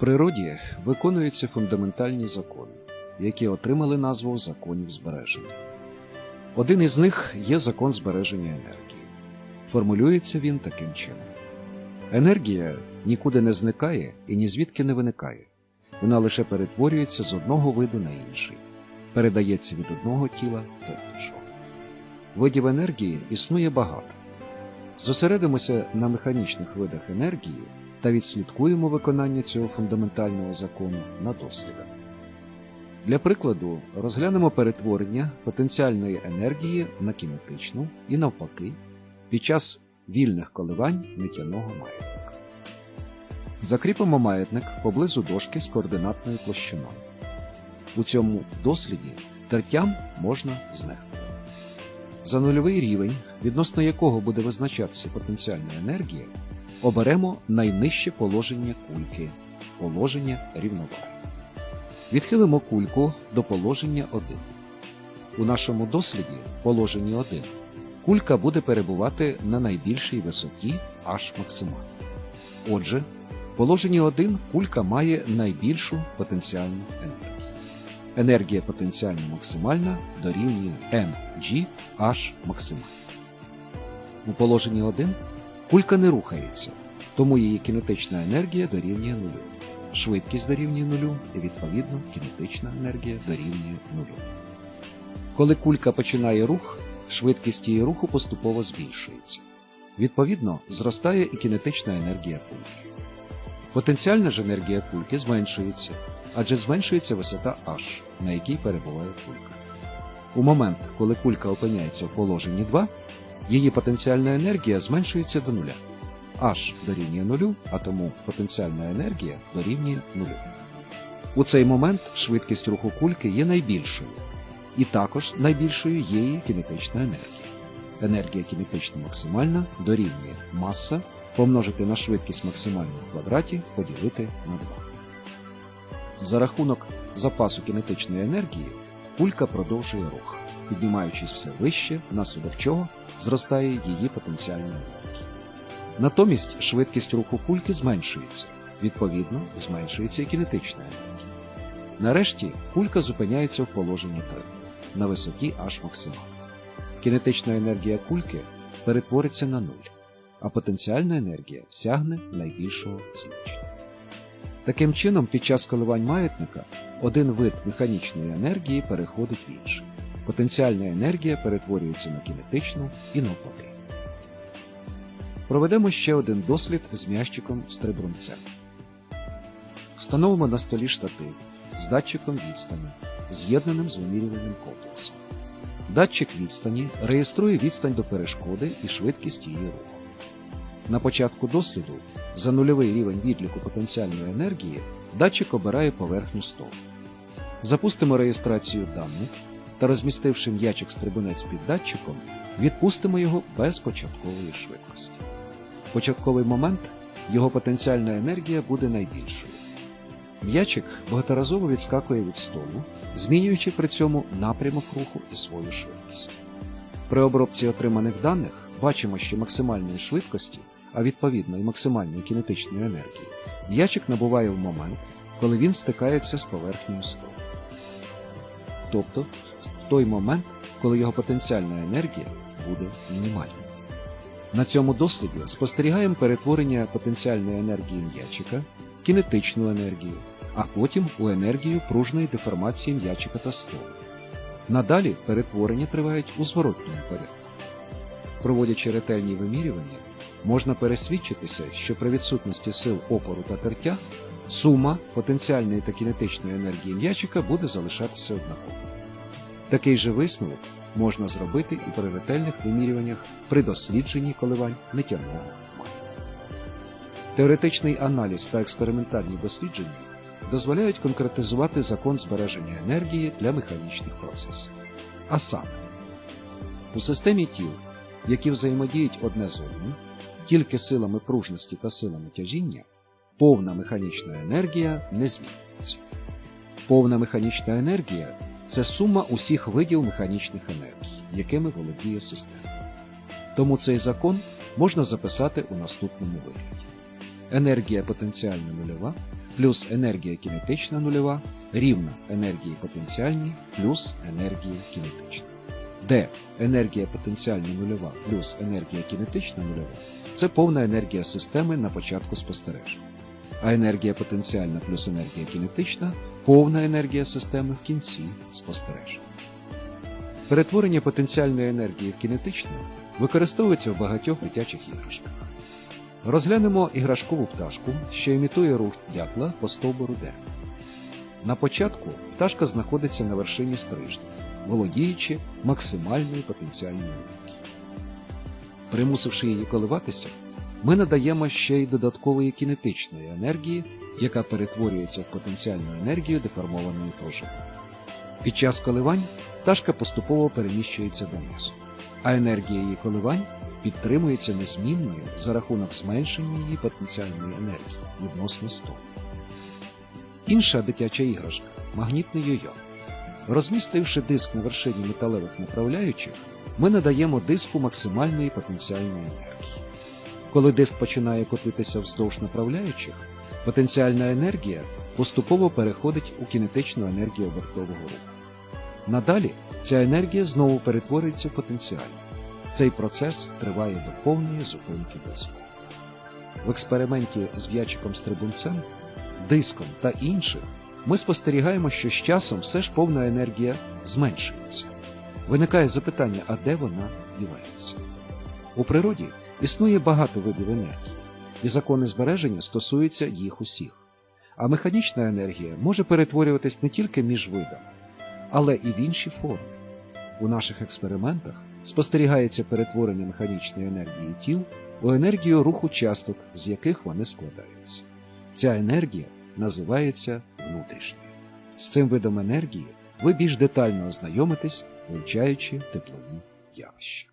природі виконуються фундаментальні закони, які отримали назву законів збереження. Один із них є закон збереження енергії. Формулюється він таким чином: енергія нікуди не зникає і ні звідки не виникає. Вона лише перетворюється з одного виду на інший, передається від одного тіла до іншого. Видів енергії існує багато. Зосередимося на механічних видах енергії та відслідкуємо виконання цього фундаментального закону на дослідах. Для прикладу, розглянемо перетворення потенціальної енергії на кінетичну і навпаки під час вільних коливань нитяного маятника. Закріпимо маятник поблизу дошки з координатною площиною. У цьому досліді тертям можна знехтувати. За нульовий рівень, відносно якого буде визначатися потенціальна енергія, оберемо найнижче положення кульки положення рівноваги. Відхилимо кульку до положення 1. У нашому досліді, положенні 1, кулька буде перебувати на найбільшій висоті аж максимально. Отже, в положенні 1 кулька має найбільшу потенціальну енергію. Енергія потенціально максимальна дорівнює mg аж максимально. У положенні 1 кулька не рухається, тому її кінетична енергія дорівнює нулю. Швидкість дорівнює нулю і, відповідно, кінетична енергія дорівнює нулю. Коли кулька починає рух, швидкість її руху поступово збільшується. Відповідно, зростає і кінетична енергія кульки. Потенціальна ж енергія кульки зменшується, адже зменшується висота h, на якій перебуває кулька. У момент, коли кулька опиняється в положенні 2, її потенціальна енергія зменшується до нуля. H дорівнює нулю, а тому потенціальна енергія дорівнює нулю. У цей момент швидкість руху кульки є найбільшою, і також найбільшою є її кінетична енергія. Енергія кінетична максимальна дорівнює маса помножити на швидкість максимальну в квадраті поділити на 2. За рахунок запасу кінетичної енергії кулька продовжує рух, піднімаючись все вище, внаслідок чого зростає її потенціальна енергія. Натомість швидкість руху кульки зменшується, відповідно, зменшується і кінетична енергія. Нарешті кулька зупиняється в положенні 3 на висоті аж максимально. Кінетична енергія кульки перетвориться на нуль, а потенціальна енергія сягне найбільшого значення. Таким чином, під час коливань маятника один вид механічної енергії переходить в інший. Потенціальна енергія перетворюється на кінетичну і навпаки. Проведемо ще один дослід з м'ящиком стрибунцем. Встановимо на столі штатив з датчиком відстані, з'єднаним з вимірювальним комплексом. Датчик відстані реєструє відстань до перешкоди і швидкість її руху. На початку досліду за нульовий рівень відліку потенціальної енергії датчик обирає поверхню столу. Запустимо реєстрацію даних та, розмістивши м'ячик стрибунець під датчиком, відпустимо його без початкової швидкості. Початковий момент його потенціальна енергія буде найбільшою. М'ячик багаторазово відскакує від столу, змінюючи при цьому напрямок руху і свою швидкість. При обробці отриманих даних бачимо, що максимальної швидкості, а відповідно і максимальної кінетичної енергії, м'ячик набуває в момент, коли він стикається з поверхнею столу. Тобто в той момент, коли його потенціальна енергія буде мінімальною. На цьому досліді спостерігаємо перетворення потенціальної енергії м'ячика, в кінетичну енергію, а потім у енергію пружної деформації м'ячика та столу. Надалі перетворення тривають у зворотньому порядку. Проводячи ретельні вимірювання, можна пересвідчитися, що при відсутності сил опору та тертя сума потенціальної та кінетичної енергії м'ячика буде залишатися однаковою. Такий же висновок можна зробити і при ретельних вимірюваннях при дослідженні коливань нитяного маятника. Теоретичний аналіз та експериментальні дослідження дозволяють конкретизувати закон збереження енергії для механічних процесів. А саме, у системі тіл, які взаємодіють одне з одним, тільки силами пружності та силами тяжіння, повна механічна енергія не змінюється. Повна механічна енергія це сума усіх видів механічних енергій, якими володіє система. Тому цей закон можна записати у наступному вигляді. енергія потенціальна нульова плюс енергія кінетична нульова рівна енергії потенціальній плюс енергії кінетична. Де енергія потенціальна нульова плюс енергія кінетична нульова це повна енергія системи на початку спостереження. А енергія потенціальна плюс енергія кінетична повна енергія системи в кінці спостереження. Перетворення потенціальної енергії в кінетичну використовується в багатьох дитячих іграшках. Розглянемо іграшкову пташку, що імітує рух дятла по стовбуру дерева. На початку пташка знаходиться на вершині стрижня, володіючи максимальною потенціальною енергією. Примусивши її коливатися, ми надаємо ще й додаткової кінетичної енергії, яка перетворюється в потенціальну енергію деформованої пружини. Під час коливань пташка поступово переміщується донизу, а енергія її коливань підтримується незмінною за рахунок зменшення її потенціальної енергії відносно столу. Інша дитяча іграшка магнітний йо-йо. Розмістивши диск на вершині металевих направляючих, ми надаємо диску максимальної потенціальної енергії. Коли диск починає котитися вздовж направляючих, потенціальна енергія поступово переходить у кінетичну енергію обертового руху. Надалі ця енергія знову перетворюється в потенціальну. Цей процес триває до повної зупинки диску. В експерименті з в'ячиком стрибунцем, диском та інших ми спостерігаємо, що з часом все ж повна енергія зменшується. Виникає запитання, а де вона дівається? У природі існує багато видів енергії, і закони збереження стосуються їх усіх. А механічна енергія може перетворюватись не тільки між видами, але і в інші форми. У наших експериментах спостерігається перетворення механічної енергії тіл у енергію руху часток, з яких вони складаються. Ця енергія називається внутрішньою. З цим видом енергії ви більш детально ознайомитесь, вивчаючи теплові явища.